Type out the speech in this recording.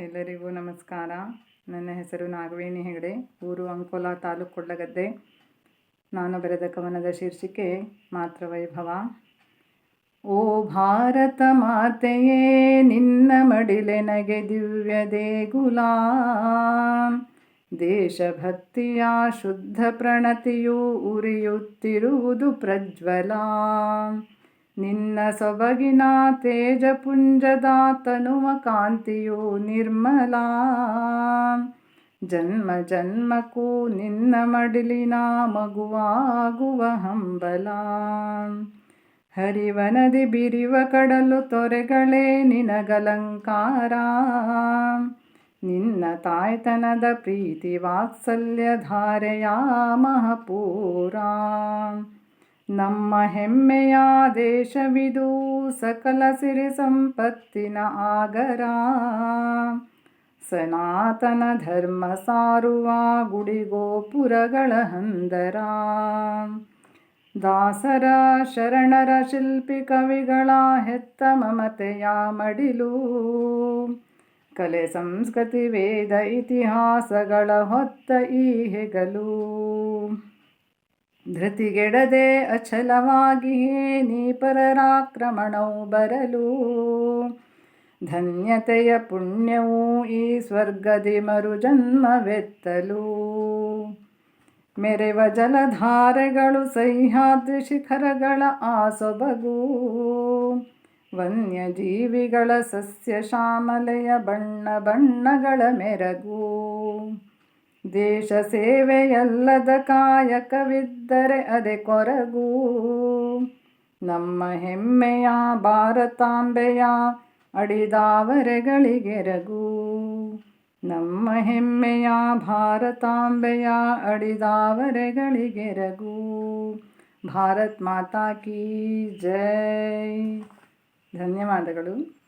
ಎಲ್ಲರಿಗೂ ನಮಸ್ಕಾರ. ನನ್ನ ಹೆಸರು ನಾಗವೇಣಿ ಹೆಗಡೆ, ಊರು ಅಂಕೋಲ ತಾಲೂಕು ಕೊಳ್ಳಗದ್ದೆ. ನಾನು ಬರೆದ ಕವನದ ಶೀರ್ಷಿಕೆ ಮಾತ್ರ ವೈಭವ ಓ ಭಾರತ ಮಾತೆಯೇ, ನಿನ್ನ ಮಡಿಲೆನಗೆ ದಿವ್ಯ ದೇಗುಲ ದೇಶಭಕ್ತಿಯ ಶುದ್ಧ ಪ್ರಣತಿಯು ಉರಿಯುತ್ತಿರುವುದು ಪ್ರಜ್ವಲ. ಸೊಬಗಿನ ತೇಜಪುಂಜದ ತನುವ ಕಾಂತಿಯು ನಿರ್ಮಲ. ಜನ್ಮ ಜನ್ಮಕ್ಕೂ ನಿನ್ನ ಮಡಿಲಿನ ಮಗುವಾಗುವ ಹಂಬಲ. ಹರಿವನದಿ ಬಿರಿವ ಕಡಲು ತೊರೆಗಳೇ ನಿನಗಲಂಕಾರ. ನಿನ್ನ ತಾಯ್ತನದ ಪ್ರೀತಿ ವಾತ್ಸಲ್ಯ ಧಾರೆಯ ಮಹಪೂರ. ನಮ್ಮ ಹೆಮ್ಮೆಯ ದೇಶವಿದು ಸಕಲ ಸಿರಿ ಸಂಪತ್ತಿನ ಆಗರ. ಸನಾತನ ಧರ್ಮ ಸಾರುವ ಗುಡಿಗೋಪುರಗಳ ಹಂದರ. ದಾಸರ ಶರಣರ ಶಿಲ್ಪಿ ಕವಿಗಳ ಹೆತ್ತ ಮಮತೆಯ ಮಡಿಲು. ಕಲೆ, ಸಂಸ್ಕೃತಿ, ವೇದ, ಇತಿಹಾಸಗಳ ಹೊತ್ತ ಈ ಹೆಗಲು. ಧೃತಿಗೆಡದೆ ಅಚಲವಾಗಿಯೇ ನೀ ಪರರಾಕ್ರಮಣವು ಬರಲು. ಧನ್ಯತೆಯ ಪುಣ್ಯವು ಈ ಸ್ವರ್ಗದಿ ಮರು ಜನ್ಮವೆತ್ತಲು ಮೆರೆವ ಜಲಧಾರೆಗಳು ಸಹ್ಯಾದ್ರಿ ಶಿಖರಗಳ ಆಸೊಬಗೂ ಸೊಬಗು. ವನ್ಯಜೀವಿಗಳ ಸಸ್ಯ ಶ್ಯಾಮಲೆಯ ಬಣ್ಣ ಬಣ್ಣಗಳ ಮೆರಗು. ದೇಶ ಸೇವೆಯಲ್ಲದ ಕಾಯಕವಿದ್ದರೆ ಅದೇ ಕೊರಗು. ನಮ್ಮ ಹೆಮ್ಮೆಯ ಭಾರತಾಂಬೆಯ ಅಡಿದಾವರೆಗಳಿಗೆರಗು ನಮ್ಮ ಹೆಮ್ಮೆಯ ಭಾರತಾಂಬೆಯ ಅಡಿದಾವರೆಗಳಿಗೆರಗು ಭಾರತ್ ಮಾತಾ ಕೀ ಜೈ. ಧನ್ಯವಾದಗಳು.